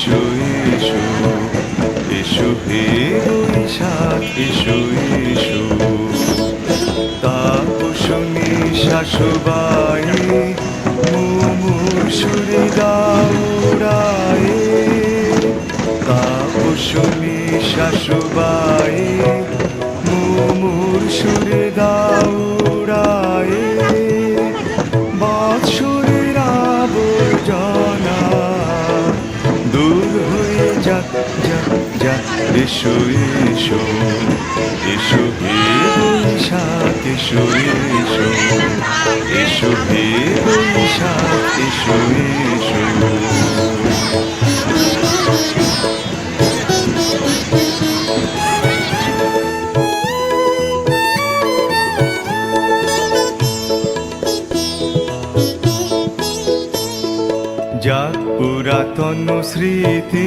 এসো এসো এসো হে বৈশাখ এসো এসো। তাপসনী শাশুবাই মুমুর সুরে গাউরায় তাপসনী শাশুবাই মুমুর সুরে গাউরায় এসো এসো এসো হে বৈশাখ এসো এসো এসো হে বৈশাখ এসো পুরাতন স্মৃতি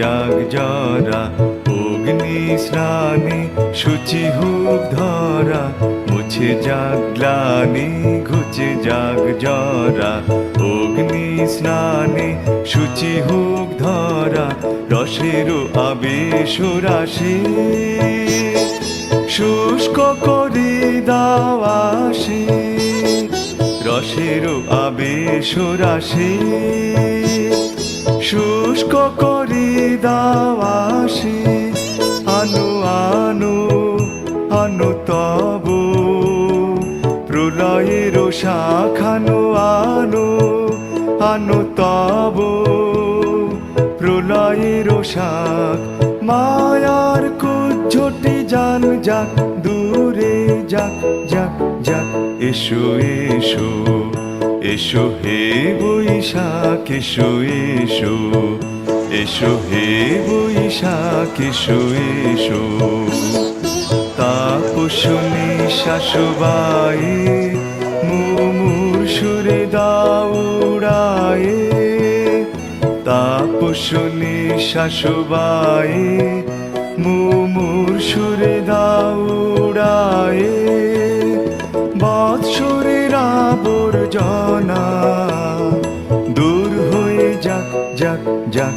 যাক জরা, অগ্নি স্নানে সূচি হুক ধরা, মুছে যাক গ্লানি, ঘুচে যাক জরা, অগ্নি স্নানে সূচি হুক ধরা রসেরও আবেশ রাশি। শুষ্ক করি দাওয়াসি রসের আবেশ রাশি। শুষ্ক করি দাওয়াসি, আনু আনু আনু তব। প্রলয়ের শাখানো আনু আনু তব। প্রলয়ের শাখ, মায়ার কুজ্জটি জান যাক, দূরে যাক যাক যাক, এসো এসো এসো হে বৈশাখ, এসো এসো। এসো হে বৈশাখ, এসো এসো। তাপসনী শাশুবাই মুমুর সুরে দাউড়ায় তাপসনী শাশুবাই মুমুর সুরে দাউড়ায় বৎসরের আবর্জনা, দূর হয়ে যাক যাক যাক